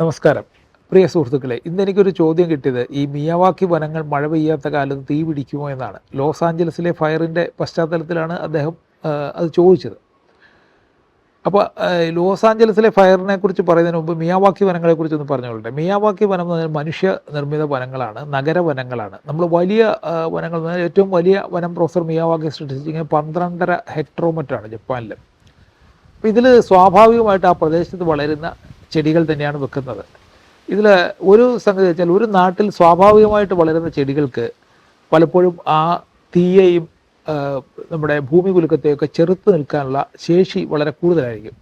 നമസ്കാരം. പ്രിയ സുഹൃത്തുക്കളെ ഇന്ന് എനിക്കൊരു ചോദ്യം കിട്ടിയത് ഈ മിയാവാക്കി വനങ്ങൾ മഴ പെയ്യാത്ത കാലത്ത് തീ പിടിക്കുമോ എന്നാണ്. ലോസ് ആഞ്ചലസിലെ ഫയറിന്റെ പശ്ചാത്തലത്തിലാണ് അദ്ദേഹം അത് ചോദിച്ചത്. അപ്പോൾ ലോസ് ആഞ്ചലസിലെ ഫയറിനെ കുറിച്ച് പറയുന്നതിന് മുമ്പ് മിയാവാക്കി വനങ്ങളെക്കുറിച്ച് ഒന്ന് പറഞ്ഞുകൊള്ളട്ടെ മിയാവാക്കി വനം എന്ന് പറഞ്ഞാൽ മനുഷ്യ നിർമ്മിത വനങ്ങളാണ് നഗര വനങ്ങളാണ്. നമ്മൾ വലിയ വനങ്ങൾ എന്ന് പറഞ്ഞാൽ ഏറ്റവും വലിയ വനം പ്രൊഫസർ മിയാവാക്കി സൃഷ്ടിച്ചിരിക്കുന്നത് പന്ത്രണ്ടര ഹെക്ടറോമറ്റാണ് ജപ്പാനിൽ അപ്പോൾ ഇതിൽ സ്വാഭാവികമായിട്ട് ആ പ്രദേശത്ത് വളരുന്ന ചെടികൾ തന്നെയാണ് വെക്കുന്നത്. ഇതിൽ ഒരു സംഗതി വെച്ചാൽ ഒരു നാട്ടിൽ സ്വാഭാവികമായിട്ട് വളരുന്ന ചെടികൾക്ക് പലപ്പോഴും ആ തീയെയും നമ്മുടെ ഭൂമി കുലുക്കത്തെയൊക്കെ ചെറുത്ത് നിൽക്കാനുള്ള ശേഷി വളരെ കൂടുതലായിരിക്കും.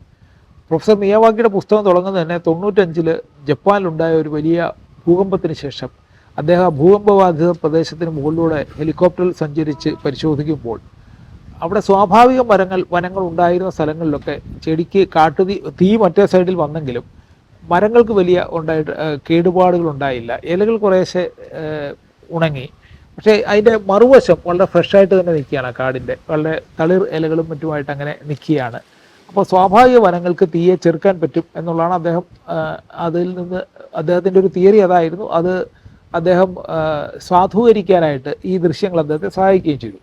പ്രൊഫസർ മിയാവാക്കിയുടെ പുസ്തകം തുടങ്ങുന്നത് തന്നെ തൊണ്ണൂറ്റഞ്ചിൽ ജപ്പാനിലുണ്ടായ ഒരു വലിയ ഭൂകമ്പത്തിന് ശേഷം. അദ്ദേഹം ഭൂകമ്പബാധിത പ്രദേശത്തിന് മുകളിലൂടെ ഹെലികോപ്റ്ററിൽ സഞ്ചരിച്ച് പരിശോധിക്കുമ്പോൾ അവിടെ സ്വാഭാവിക മരങ്ങൾ വനങ്ങൾ ഉണ്ടായിരുന്ന സ്ഥലങ്ങളിലൊക്കെ ചെടിക്ക് കാട്ടുതീ തീ മറ്റേ സൈഡിൽ വന്നെങ്കിലും മരങ്ങൾക്ക് വലിയ ഉണ്ടായിട്ട് കേടുപാടുകൾ ഉണ്ടായില്ല. ഇലകൾ കുറേശ്ശെ ഉണങ്ങി. പക്ഷേ അതിന്റെ മറുവശം വളരെ ഫ്രഷായിട്ട് തന്നെ നിൽക്കുകയാണ് കാടിന്റെ. വളരെ തളിർ ഇലകളും മറ്റുമായിട്ട് അങ്ങനെ നിൽക്കുകയാണ്. അപ്പോൾ സ്വാഭാവിക വനങ്ങൾക്ക് തീയെ ചെറുക്കാൻ പറ്റും എന്നുള്ളതാണ് അദ്ദേഹം അതിൽ നിന്ന് അദ്ദേഹത്തിന്റെ ഒരു തിയറി അതായിരുന്നു. അത് അദ്ദേഹം സാധൂകരിക്കാനായിട്ട് ഈ ദൃശ്യങ്ങൾ അദ്ദേഹത്തെ സഹായിക്കുകയും ചെയ്തു.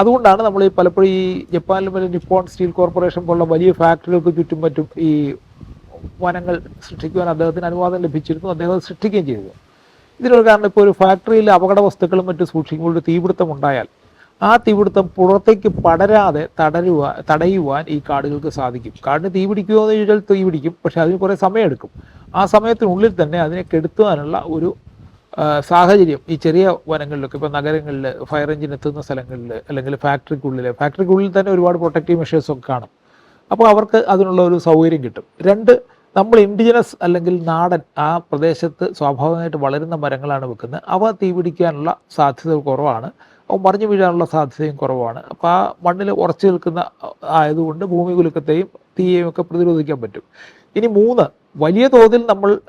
അതുകൊണ്ടാണ് നമ്മൾ ഈ പലപ്പോഴും ഈ ജപ്പാനിലും വലിയ നിപ്പോൺ സ്റ്റീൽ കോർപ്പറേഷൻ പോലുള്ള വലിയ ഫാക്ടറികൾക്ക് ചുറ്റും മറ്റും ഈ വനങ്ങൾ സൃഷ്ടിക്കുവാൻ അദ്ദേഹത്തിന് അനുവാദം ലഭിച്ചിരുന്നു. അദ്ദേഹം സൃഷ്ടിക്കുകയും ചെയ്തു. ഇതിനൊരു കാരണം ഇപ്പോൾ ഒരു ഫാക്ടറിയിൽ അപകട വസ്തുക്കളും മറ്റ് സൂക്ഷിക്കുമ്പോൾ ഒരു തീപിടുത്തം ഉണ്ടായാൽ ആ തീപിടുത്തം പുറത്തേക്ക് പടരാതെ തടരുവാൻ തടയുവാൻ ഈ കാടുകൾക്ക് സാധിക്കും. കാടിന് തീ പിടിക്കുമോ എന്ന് ചോദിച്ചാൽ തീ പിടിക്കും പക്ഷേ അതിന് കുറേ സമയമെടുക്കും. ആ സമയത്തിനുള്ളിൽ തന്നെ അതിനെ കെടുത്തുവാനുള്ള ഒരു സാഹചര്യം ഈ ചെറിയ വനങ്ങളിലൊക്കെ ഇപ്പോൾ നഗരങ്ങളിൽ ഫയർ എഞ്ചിൻ എത്തുന്ന സ്ഥലങ്ങളിൽ അല്ലെങ്കിൽ ഫാക്ടറിക്കുള്ളിൽ ഫാക്ടറിക്കുള്ളിൽ തന്നെ ഒരുപാട് പ്രൊട്ടക്റ്റീവ് മെഷേഴ്സ് ഒക്കെ കാണും. അപ്പോൾ അവർക്ക് അതിനുള്ള ഒരു സൗകര്യം കിട്ടും. രണ്ട് നമ്മൾ ഇൻഡിജിനസ് അല്ലെങ്കിൽ നാടൻ ആ പ്രദേശത്ത് സ്വാഭാവികമായിട്ട് വളരുന്ന മരങ്ങളാണ് വെക്കുന്നത്. അവ തീപിടിക്കാനുള്ള സാധ്യത കുറവാണ്. മറിഞ്ഞു വീഴാനുള്ള സാധ്യതയും കുറവാണ്. അപ്പോൾ ആ മണ്ണിൽ ഉറച്ചു നിൽക്കുന്ന ആയതുകൊണ്ട് ഭൂമി കുലുക്കത്തെയും തീയെയും ഒക്കെ പ്രതിരോധിക്കാൻ പറ്റും. ഇനി മൂന്ന് വലിയ തോതിൽ നമ്മൾ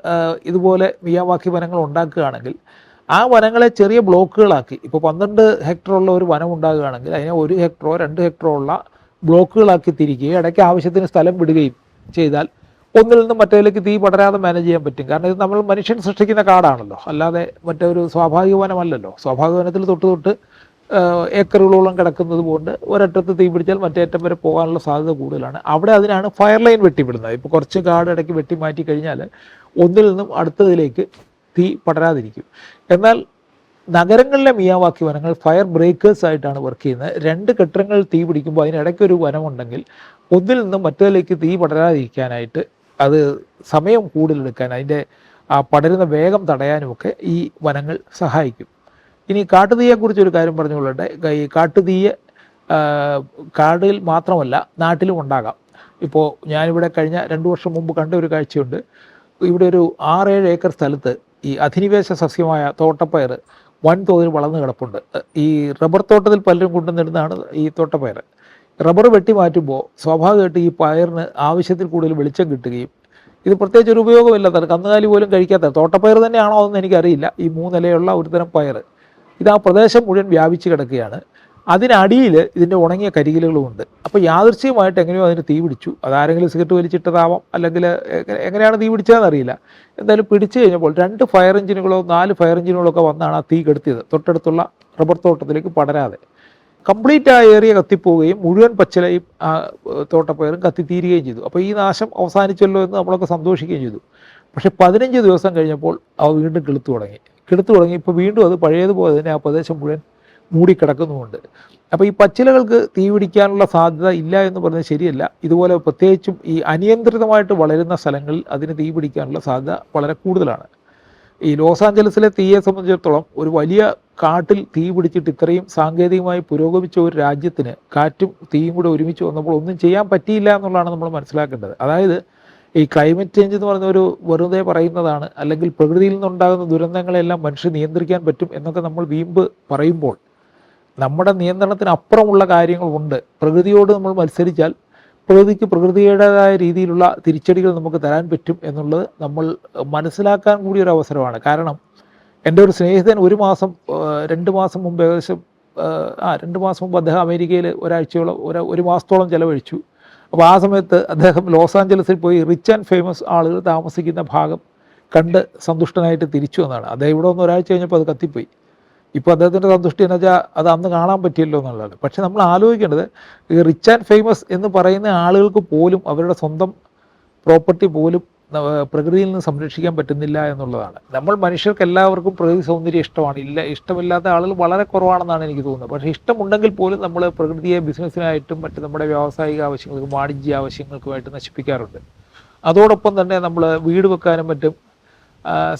ഇതുപോലെ മിയാവാക്കി വനങ്ങൾ ഉണ്ടാക്കുകയാണെങ്കിൽ ആ വനങ്ങളെ ചെറിയ ബ്ലോക്കുകളാക്കി ഇപ്പോൾ പന്ത്രണ്ട് ഹെക്ടറുള്ള ഒരു വനം ഉണ്ടാകുകയാണെങ്കിൽ അതിനെ ഒരു ഹെക്ടറോ രണ്ട് ഹെക്ടറോ ഉള്ള ബ്ലോക്കുകളാക്കി തിരിക്കുകയും ഇടയ്ക്ക് ആവശ്യത്തിന് സ്ഥലം വിടുകയും ചെയ്താൽ ഒന്നിൽ നിന്നും മറ്റേതിലേക്ക് തീ പടരാതെ മാനേജ് ചെയ്യാൻ പറ്റും. കാരണം ഇത് നമ്മൾ മനുഷ്യൻ സൃഷ്ടിക്കുന്ന കാടാണല്ലോ. അല്ലാതെ മറ്റൊരു സ്വാഭാവിക വനമല്ലല്ലോ. സ്വാഭാവിക വനത്തിൽ തൊട്ട് തൊട്ട് ഏക്കറുകളോളം കിടക്കുന്നത് കൊണ്ട് ഒരറ്റത്ത് തീ പിടിച്ചാൽ മറ്റേ അറ്റം വരെ പോകാനുള്ള സാധ്യത കൂടുതലാണ്. അവിടെ അതിനാണ് ഫയർ ലൈൻ വെട്ടിവിടുന്നത്. ഇപ്പോൾ കുറച്ച് കാട് ഇടയ്ക്ക് വെട്ടി മാറ്റി കഴിഞ്ഞാൽ ഒന്നിൽ നിന്നും അടുത്തതിലേക്ക് തീ പടരാതിരിക്കും. എന്നാൽ നഗരങ്ങളിലെ മിയാവാക്കി വനങ്ങൾ ഫയർ ബ്രേക്കേഴ്സ് ആയിട്ടാണ് വർക്ക് ചെയ്യുന്നത്. രണ്ട് കെട്ടിടങ്ങൾ തീ പിടിക്കുമ്പോൾ അതിനിടയ്ക്ക് ഒരു വനമുണ്ടെങ്കിൽ ഒന്നിൽ നിന്നും മറ്റേതിലേക്ക് തീ പടരാതിരിക്കാനായിട്ട് അത് സമയം കൂടുതലെടുക്കാൻ അതിന്റെ ആ പടരുന്ന വേഗം തടയാനുമൊക്കെ ഈ വനങ്ങൾ സഹായിക്കും. ഇനി കാട്ടുതീയെക്കുറിച്ച് ഒരു കാര്യം പറഞ്ഞുകൊള്ളട്ടെ. ഈ കാട്ടുതീയെ കാടിൽ മാത്രമല്ല നാട്ടിലും ഉണ്ടാകാം. ഇപ്പോൾ ഞാനിവിടെ കഴിഞ്ഞ രണ്ട് വർഷം മുമ്പ് കണ്ട ഒരു കാഴ്ചയുണ്ട്. ഇവിടെ ഒരു ആറേഴ് ഏക്കർ സ്ഥലത്ത് ഈ അധിനിവേശ സസ്യമായ തോട്ടപ്പയർ വൻതോതിൽ വളർന്നു കിടപ്പുണ്ട്. ഈ റബ്ബർ തോട്ടത്തിൽ പലരും കൊണ്ടുവന്നിരുന്നതാണ് ഈ തോട്ടപ്പയർ. റബ്ബർ വെട്ടി മാറ്റുമ്പോൾ സ്വാഭാവികമായിട്ട് ഈ പയറിന് ആവശ്യത്തിൽ കൂടുതൽ വെളിച്ചം കിട്ടുകയും ഇത് പ്രത്യേകിച്ച് ഒരു ഉപയോഗമില്ലാത്ത കന്നുകാലി പോലും കഴിക്കാത്ത തോട്ടപ്പയർ തന്നെയാണോ എന്ന് എനിക്കറിയില്ല. ഈ മൂന്നിലയുള്ള ഒരുതരം പയർ ഇത് ആ പ്രദേശം മുഴുവൻ വ്യാപിച്ച് കിടക്കുകയാണ്. അതിനടിയിൽ ഇതിന്റെ ഉണങ്ങിയ കരികിലുകളുമുണ്ട് അപ്പോൾ യാദൃശ്യമായിട്ട് എങ്ങനെയോ അതിന് തീ പിടിച്ചു. അതാരെങ്കിലും സിഗരറ്റ് വലിച്ചിട്ടതാവാം. അല്ലെങ്കിൽ എങ്ങനെയാണ് തീ പിടിച്ചതെന്ന് അറിയില്ല. എന്തായാലും പിടിച്ചു കഴിഞ്ഞപ്പോൾ രണ്ട് ഫയർ എഞ്ചിനുകളോ നാല് ഫയർ എഞ്ചിനുകളോ ഒക്കെ വന്നാണ് ആ തീ കെടുത്തിയത്. തൊട്ടടുത്തുള്ള റബ്ബർ തോട്ടത്തിലേക്ക് പടരാതെ. കംപ്ലീറ്റ് ആ ഏരിയ കത്തിപ്പോവുകയും മുഴുവൻ പച്ചിലയും തോട്ടപ്പയറും കത്തിത്തീരുകയും ചെയ്തു. അപ്പോൾ ഈ നാശം അവസാനിച്ചല്ലോ എന്ന് നമ്മളൊക്കെ സന്തോഷിക്കുകയും ചെയ്തു. പക്ഷേ പതിനഞ്ച് ദിവസം കഴിഞ്ഞപ്പോൾ അവ വീണ്ടും കിളുത്തു തുടങ്ങി. കിളുത്തു തുടങ്ങി. ഇപ്പോൾ വീണ്ടും അത് പഴയതുപോലെ തന്നെ ആ പ്രദേശം മുഴുവൻ മൂടിക്കിടക്കുന്നുമുണ്ട്. അപ്പോൾ ഈ പച്ചിലകൾക്ക് തീ പിടിക്കാനുള്ള സാധ്യത ഇല്ല എന്ന് പറഞ്ഞത് ശരിയല്ല. ഇതുപോലെ പ്രത്യേകിച്ചും ഈ അനിയന്ത്രിതമായിട്ട് വളരുന്ന സ്ഥലങ്ങളിൽ അതിന് തീ പിടിക്കാനുള്ള സാധ്യത വളരെ കൂടുതലാണ്. ഈ ലോസ് ആഞ്ചലസിലെ തീയെ സംബന്ധിച്ചിടത്തോളം ഒരു വലിയ കാട്ടിൽ തീ പിടിച്ചിട്ട് ഇത്രയും സാങ്കേതികമായി പുരോഗമിച്ച ഒരു രാജ്യത്തിന് കാറ്റും തീയും കൂടെ ഒരുമിച്ച് വന്നപ്പോൾ ഒന്നും ചെയ്യാൻ പറ്റിയില്ല എന്നുള്ളതാണ് നമ്മൾ മനസ്സിലാക്കേണ്ടത്. അതായത് ഈ ക്ലൈമറ്റ് ചേഞ്ച് എന്ന് പറയുന്ന ഒരു വെറുതെ പറയുന്നതാണ് അല്ലെങ്കിൽ പ്രകൃതിയിൽ നിന്നുണ്ടാകുന്ന ദുരന്തങ്ങളെല്ലാം മനുഷ്യൻ നിയന്ത്രിക്കാൻ പറ്റും എന്നൊക്കെ നമ്മൾ വീമ്പ് പറയുമ്പോൾ നമ്മുടെ നിയന്ത്രണത്തിനപ്പുറമുള്ള കാര്യങ്ങളുണ്ട്. പ്രകൃതിയോട് നമ്മൾ മത്സരിച്ചാൽ പ്രകൃതിക്ക് പ്രകൃതിയുടേതായ രീതിയിലുള്ള തിരിച്ചടികൾ നമുക്ക് തരാൻ പറ്റും എന്നുള്ളത് നമ്മൾ മനസ്സിലാക്കാൻ കൂടി ഒരു അവസരമാണ്. കാരണം എന്റെ ഒരു സ്നേഹിതൻ ഒരു മാസം രണ്ട് മാസം മുമ്പ് ഏകദേശം ആ, രണ്ട് മാസം മുമ്പ് അദ്ദേഹം അമേരിക്കയിൽ ഒരാഴ്ചയോളം ഒരു ഒരു മാസത്തോളം ചിലവഴിച്ചു. അപ്പോൾ ആ സമയത്ത് അദ്ദേഹം ലോസ് ആഞ്ചലസിൽ പോയി റിച്ച് ആൻഡ് ഫേമസ് ആളുകൾ താമസിക്കുന്ന ഭാഗം കണ്ട് സന്തുഷ്ടനായിട്ട് തിരിച്ചു വന്നതാണ്. അദ്ദേഹം ഇവിടെ വന്ന് ഒരാഴ്ച കഴിഞ്ഞപ്പോൾ അത് കത്തിപ്പോയി. ഇപ്പോൾ അദ്ദേഹത്തിന്റെ സന്തുഷ്ടി എന്ന് വെച്ചാൽ അത് അന്ന് കാണാൻ പറ്റിയല്ലോ എന്നുള്ളതാണ് പക്ഷേ നമ്മൾ ആലോചിക്കേണ്ടത് ഈ റിച്ച് ആൻഡ് ഫേമസ് എന്ന് പറയുന്ന ആളുകൾക്ക് പോലും അവരുടെ സ്വന്തം പ്രോപ്പർട്ടി പോലും പ്രകൃതിയിൽ നിന്ന് സംരക്ഷിക്കാൻ പറ്റുന്നില്ല എന്നുള്ളതാണ്. നമ്മൾ മനുഷ്യർക്ക് എല്ലാവർക്കും പ്രകൃതി സൗന്ദര്യം ഇഷ്ടമാണ്. ഇല്ല ഇഷ്ടമില്ലാത്ത ആളുകൾ വളരെ കുറവാണെന്നാണ് എനിക്ക് തോന്നുന്നത്. പക്ഷേ ഇഷ്ടമുണ്ടെങ്കിൽ പോലും നമ്മൾ പ്രകൃതിയെ ബിസിനസ്സിനായിട്ടും മറ്റ് നമ്മുടെ വ്യാവസായിക ആവശ്യങ്ങൾക്കും വാണിജ്യ ആവശ്യങ്ങൾക്കുമായിട്ട് നശിപ്പിക്കാറുണ്ട്. അതോടൊപ്പം തന്നെ നമ്മൾ വീട് വെക്കാനും മറ്റും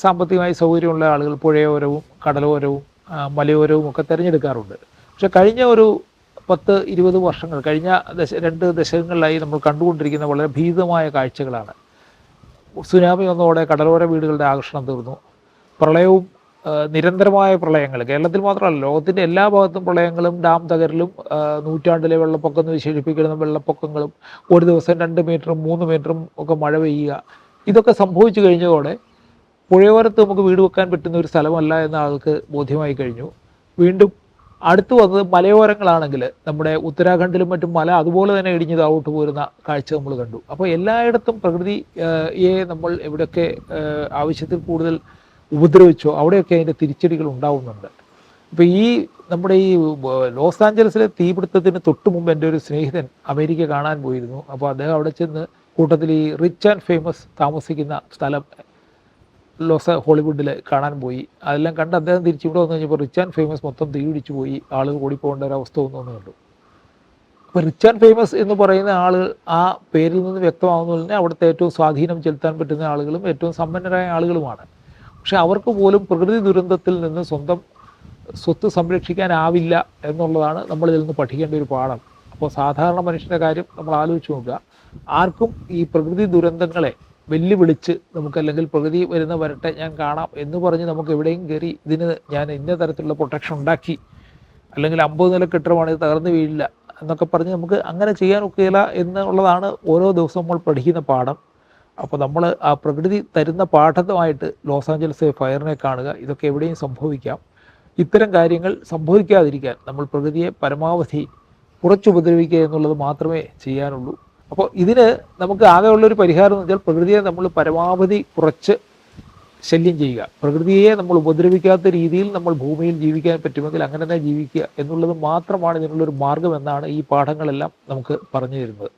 സാമ്പത്തികമായി സൗകര്യമുള്ള ആളുകൾ പുഴയോരവും കടലോരവും മലയോരവും ഒക്കെ തിരഞ്ഞെടുക്കാറുണ്ട്. പക്ഷെ കഴിഞ്ഞ ഒരു പത്ത് ഇരുപത് വർഷങ്ങൾ കഴിഞ്ഞ ദശ രണ്ട് ദശകങ്ങളിലായി നമ്മൾ കണ്ടുകൊണ്ടിരിക്കുന്ന വളരെ ഭീതമായ കാഴ്ചകളാണ്. സുനാമി വന്നതോടെ കടലോര വീടുകളുടെ ആകർഷണം തീർന്നു. പ്രളയവും നിരന്തരമായ പ്രളയങ്ങൾ കേരളത്തിൽ മാത്രമല്ല ലോകത്തിന്റെ എല്ലാ ഭാഗത്തും പ്രളയങ്ങളും ഡാം തകരലും നൂറ്റാണ്ടിലെ വെള്ളപ്പൊക്കം എന്ന് വിശേഷിപ്പിക്കുന്ന വെള്ളപ്പൊക്കങ്ങളും ഒരു ദിവസം രണ്ട് മീറ്ററും മൂന്ന് മീറ്ററും ഒക്കെ മഴ പെയ്യുക ഇതൊക്കെ സംഭവിച്ചു കഴിഞ്ഞതോടെ പുഴയോരത്ത് നമുക്ക് വീട് വെക്കാൻ പറ്റുന്ന ഒരു സ്ഥലമല്ല എന്ന ആൾക്ക് ബോധ്യമായി കഴിഞ്ഞു. വീണ്ടും അടുത്ത് വന്നത് മലയോരങ്ങളാണെങ്കിൽ നമ്മുടെ ഉത്തരാഖണ്ഡിലും മറ്റും മല അതുപോലെ തന്നെ ഇടിഞ്ഞ് താഴോട്ട് പോരുന്ന കാഴ്ച നമ്മൾ കണ്ടു. അപ്പോൾ എല്ലായിടത്തും പ്രകൃതിയെ നമ്മൾ എവിടെയൊക്കെ ആവശ്യത്തിൽ കൂടുതൽ ഉപദ്രവിച്ചോ അവിടെയൊക്കെ അതിന്റെ തിരിച്ചടികൾ ഉണ്ടാവുന്നുണ്ട്. ഇപ്പോൾ ഈ നമ്മുടെ ഈ ലോസ് ആഞ്ചലസിലെ തീപിടുത്തത്തിന് തൊട്ട് മുമ്പ് എന്റെ ഒരു സ്നേഹിതൻ അമേരിക്ക കാണാൻ പോയിരുന്നു. അപ്പോൾ അദ്ദേഹം അവിടെ ചെന്ന് കൂട്ടത്തിൽ ഈ റിച്ച് ആൻഡ് ഫേമസ് താമസിക്കുന്ന സ്ഥലം ലോസ് ഹോളിവുഡിൽ കാണാൻ പോയി. അതെല്ലാം കണ്ട് അദ്ദേഹം തിരിച്ച് ഇവിടെ വന്നു കഴിഞ്ഞപ്പോൾ റിച്ച് ആൻഡ് ഫേമസ് മൊത്തം തീപിടിച്ചു പോയി. ആളുകൾ ഓടിപ്പോകേണ്ട ഒരു അവസ്ഥ ഒന്നും ഒന്ന് കണ്ടു. അപ്പോൾ റിച്ച് ആൻഡ് ഫേമസ് എന്ന് പറയുന്ന ആൾ ആ പേരിൽ നിന്ന് വ്യക്തമാകുന്നതിൽ തന്നെ അവിടുത്തെ ഏറ്റവും സ്വാധീനം ചെലുത്താൻ പറ്റുന്ന ആളുകളും ഏറ്റവും സമ്പന്നരായ ആളുകളുമാണ്. പക്ഷെ അവർക്ക് പോലും പ്രകൃതി ദുരന്തത്തിൽ നിന്ന് സ്വന്തം സ്വത്ത് സംരക്ഷിക്കാനാവില്ല എന്നുള്ളതാണ് നമ്മൾ ഇതിൽ നിന്ന് പഠിക്കേണ്ട ഒരു പാഠം. അപ്പോൾ സാധാരണ മനുഷ്യന്റെ കാര്യം നമ്മൾ ആലോചിച്ച് നോക്കുക. ആർക്കും ഈ പ്രകൃതി ദുരന്തങ്ങളെ വെല്ലുവിളിച്ച് നമുക്ക് അല്ലെങ്കിൽ പ്രകൃതി വരുന്ന വരട്ടെ ഞാൻ കാണാം എന്ന് പറഞ്ഞ് നമുക്ക് എവിടെയും കയറി ഇതിന് ഞാൻ ഇന്ന തരത്തിലുള്ള പ്രൊട്ടക്ഷൻ ഉണ്ടാക്കി. അല്ലെങ്കിൽ അമ്പത് നില കെട്ടിടമാണ് ഇത് തകർന്നു വീഴില്ല എന്നൊക്കെ പറഞ്ഞ് നമുക്ക് അങ്ങനെ ചെയ്യാൻ ഒക്കില്ല എന്നുള്ളതാണ് ഓരോ ദിവസവും നമ്മൾ പഠിക്കുന്ന പാഠം. അപ്പോൾ നമ്മൾ ആ പ്രകൃതി തരുന്ന പാഠത്തുമായിട്ട് ലോസ് ആഞ്ചലസ് ഫയറിനെ കാണുക ഇതൊക്കെ എവിടെയും സംഭവിക്കാം. ഇത്തരം കാര്യങ്ങൾ സംഭവിക്കാതിരിക്കാൻ നമ്മൾ പ്രകൃതിയെ പരമാവധി കുറച്ചുപദ്രവിക്കുക എന്നുള്ളത് മാത്രമേ ചെയ്യാനുള്ളൂ. അപ്പോൾ ഇതിന് നമുക്ക് ആകെയുള്ളൊരു പരിഹാരം എന്ന് വെച്ചാൽ പ്രകൃതിയെ നമ്മൾ പരമാവധി കുറച്ച് ശല്യം ചെയ്യുക. പ്രകൃതിയെ നമ്മൾ ഉപദ്രവിക്കാത്ത രീതിയിൽ നമ്മൾ ഭൂമിയിൽ ജീവിക്കാൻ പറ്റുമെങ്കിൽ അങ്ങനെ തന്നെ ജീവിക്കുക എന്നുള്ളത് മാത്രമാണ് ഇതിനുള്ളൊരു മാർഗം എന്നാണ് ഈ പാഠങ്ങളെല്ലാം നമുക്ക് പറഞ്ഞു തരുന്നത്.